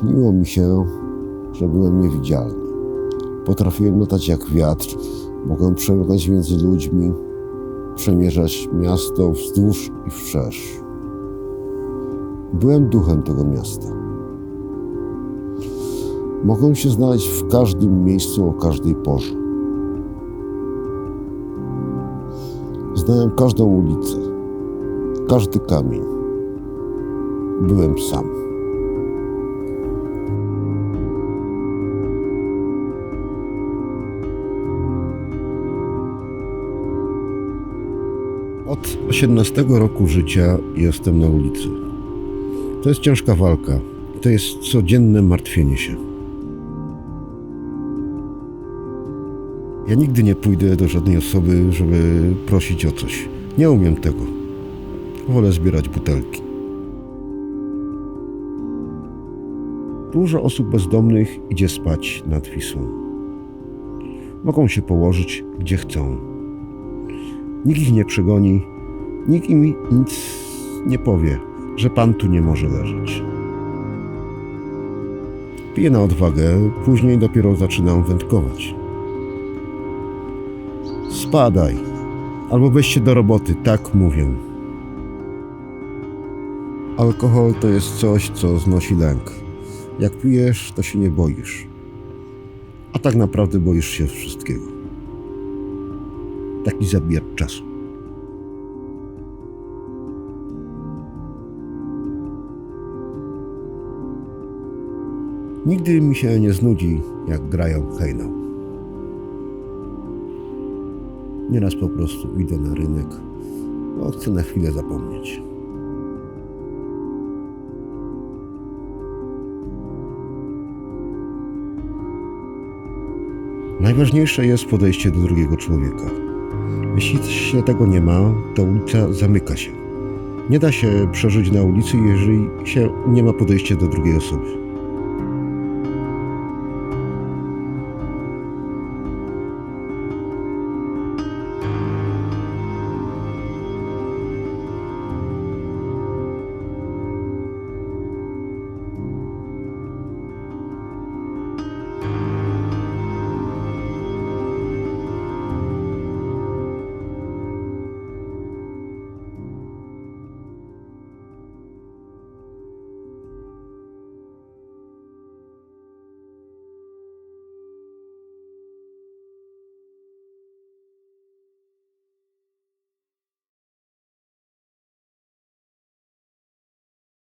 Śniło mi się, że byłem niewidzialny. Potrafiłem latać jak wiatr, mogłem przelatać między ludźmi, przemierzać miasto wzdłuż i wszerz. Byłem duchem tego miasta. Mogłem się znaleźć w każdym miejscu o każdej porze. Znałem każdą ulicę, każdy kamień. Byłem sam. Od 18 roku życia jestem na ulicy. To jest ciężka walka. To jest codzienne martwienie się. Ja nigdy nie pójdę do żadnej osoby, żeby prosić o coś. Nie umiem tego. Wolę zbierać butelki. Dużo osób bezdomnych idzie spać nad Wisłą. Mogą się położyć gdzie chcą. Nikt ich nie przegoni, nikt im nic nie powie, że pan tu nie może leżeć. Piję na odwagę, później dopiero zaczynam wędkować. Spadaj, albo weź się do roboty, tak mówię. Alkohol to jest coś, co znosi lęk. Jak pijesz, to się nie boisz. A tak naprawdę boisz się wszystkiego. Taki zabier czasu. Nigdy mi się nie znudzi, jak grają hejnał. Nieraz po prostu idę na rynek, bo chcę na chwilę zapomnieć. Najważniejsze jest podejście do drugiego człowieka. Jeśli się tego nie ma, to ulica zamyka się. Nie da się przeżyć na ulicy, jeżeli się nie ma podejścia do drugiej osoby.